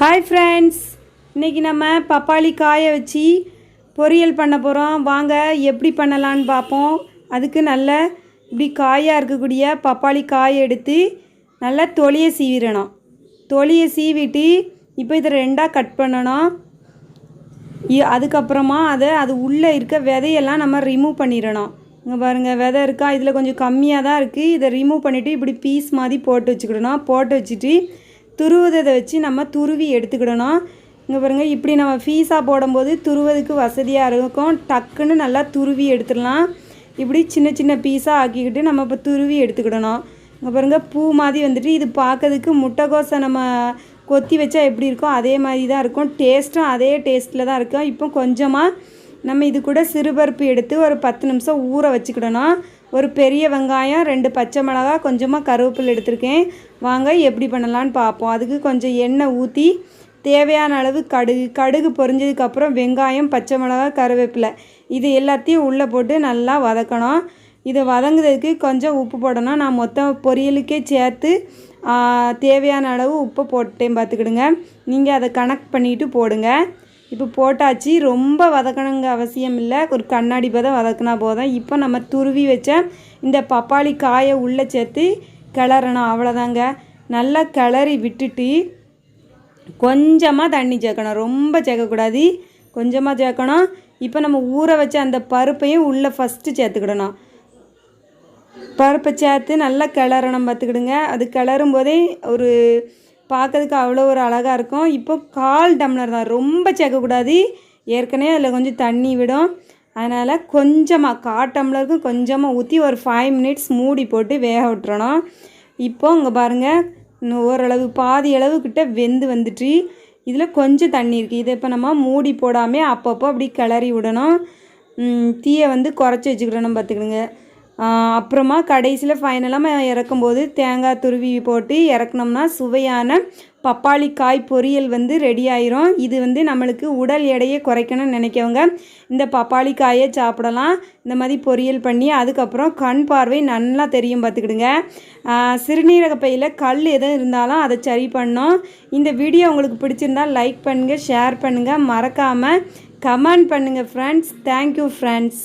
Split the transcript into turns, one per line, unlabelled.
Hi friends இன்றைக்கி நம்ம பப்பாளி காய வச்சு பொரியல் பண்ண போகிறோம் வாங்க எப்படி பண்ணலான்னு பார்ப்போம். அதுக்கு நல்ல இப்படி காயாக இருக்கக்கூடிய பப்பாளி காயை எடுத்து நல்லா தொலியை சீவிடணும். தொலியை சீவிட்டு இப்போ இதை ரெண்டாக கட் பண்ணணும். அதுக்கப்புறமா அதை அது உள்ளே இருக்க விதையெல்லாம் நம்ம ரிமூவ் பண்ணிடணும். இங்கே பாருங்கள் விதை இருக்கா? இதில் கொஞ்சம் கம்மியாக தான் இருக்குது இதை ரிமூவ் பண்ணிவிட்டு இப்படி பீஸ் மாதிரி போட்டு வச்சுக்கிடணும். போட்டு வச்சுட்டு துருவுதை வச்சு நம்ம துருவி எடுத்துக்கிடணும். இங்கே பாருங்கள் இப்படி நம்ம ஃபீஸாக போடும்போது துருவதுக்கு வசதியாக இருக்கும். டக்குன்னு நல்லா துருவி எடுத்துடலாம். இப்படி சின்ன சின்ன பீஸாக ஆக்கிக்கிட்டு நம்ம இப்போ துருவி எடுத்துக்கிடணும். இங்கே பாருங்கள் பூ மாதிரி வந்துட்டு இது பார்க்கறதுக்கு முட்டைக்கோசை நம்ம கொத்தி வச்சா எப்படி இருக்கும்? அதே மாதிரி தான் இருக்கும். டேஸ்ட்டும் அதே டேஸ்ட்டில் தான் இருக்கும். இப்போ கொஞ்சமாக நம்ம இது கூட சிறுபருப்பு எடுத்து ஒரு பத்து நிமிஷம் ஊற வச்சுக்கிடணும். ஒரு பெரிய வெங்காயம் ரெண்டு பச்சை மிளகா கொஞ்சமாக கருவேப்பிலை எடுத்திருக்கேன். வாங்க எப்படி பண்ணலான்னு பார்ப்போம். அதுக்கு கொஞ்சம் எண்ணெய் ஊற்றி தேவையான அளவு கடுகு கடுகு பொரிஞ்சதுக்கப்புறம் வெங்காயம் பச்சை மிளகா கருவேப்பிலை. இது எல்லாத்தையும் உள்ளே போட்டு நல்லா வதக்கணும். இதை வதங்குறதுக்கு கொஞ்சம் உப்பு போடணும். நான் மொத்தம் பொரியலுக்கே சேர்த்து தேவையான அளவு உப்பு போட்டேன் பார்த்துக்கிடுங்க. நீங்கள் அதை கனெக்ட் பண்ணிவிட்டு போடுங்க. இப்போ போட்டாச்சு. ரொம்ப வதக்கணுங்க அவசியம் இல்லை ஒரு கண்ணாடி பதம் வதக்கினா போதும். இப்போ நம்ம துருவி வச்ச இந்த பப்பாளி காயை உள்ளே சேர்த்து கிளறணும். அவ்வளோதாங்க. நல்லா கிளறி விட்டுட்டு கொஞ்சமாக தண்ணி சேர்க்கணும். ரொம்ப சேர்க்கக்கூடாது. கொஞ்சமாக சேர்க்கணும். இப்போ நம்ம ஊற வச்ச அந்த பருப்பையும் உள்ளே ஃபஸ்ட்டு சேர்த்துக்கிடணும். பருப்பை சேர்த்து நல்லா கிளறணும் பார்த்துக்கிடுங்க. அது கிளறும் போதே ஒரு பார்க்கறதுக்கு அவ்வளோ ஒரு அழகாக இருக்கும். இப்போ கால் டம்ளர் தான். ரொம்ப சேர்க்கக்கூடாது. ஏற்கனவே அதில் கொஞ்சம் தண்ணி விடும். அதனால் கொஞ்சமாக கால் டம்ளருக்கும் கொஞ்சமாக ஊற்றி ஒரு ஃபைவ் மினிட்ஸ் மூடி போட்டு வேக விட்டுறணும். இப்போ இங்கே பாருங்கள் இன்னும் ஓரளவு பாதி அளவு கிட்ட வெந்து வந்துட்டு இதில் கொஞ்சம் தண்ணி இருக்குது இதை இப்போ நம்ம மூடி போடாமல் அப்பப்போ அப்படி கிளறி விடணும். தீயை வந்து குறைச்சி வச்சுக்கிடணும் பார்த்துக்கிடுங்க. அப்புறமா கடைசியில் ஃபைனலாக இறக்கும்போது தேங்காய் துருவி போட்டு இறக்குனோம்னா சுவையான பப்பாளி காய் பொரியல் வந்து ரெடி ஆயிரும். இது வந்து நம்மளுக்கு உடல் எடையை குறைக்கணும்னு நினைக்கவங்க இந்த பப்பாளி காயை சாப்பிடலாம். இந்த மாதிரி பொரியல் பண்ணி அதுக்கப்புறம் கண் பார்வை நல்லா தெரியும் பார்த்துக்கிடுங்க. சிறுநீரக பையில் கல் எதுவும் இருந்தாலும் அதை சரி பண்ணோம். இந்த வீடியோ உங்களுக்கு பிடிச்சிருந்தா லைக் பண்ணுங்கள் ஷேர் பண்ணுங்கள் மறக்காமல் கமெண்ட் பண்ணுங்கள் ஃப்ரெண்ட்ஸ் தேங்க்யூ ஃப்ரெண்ட்ஸ்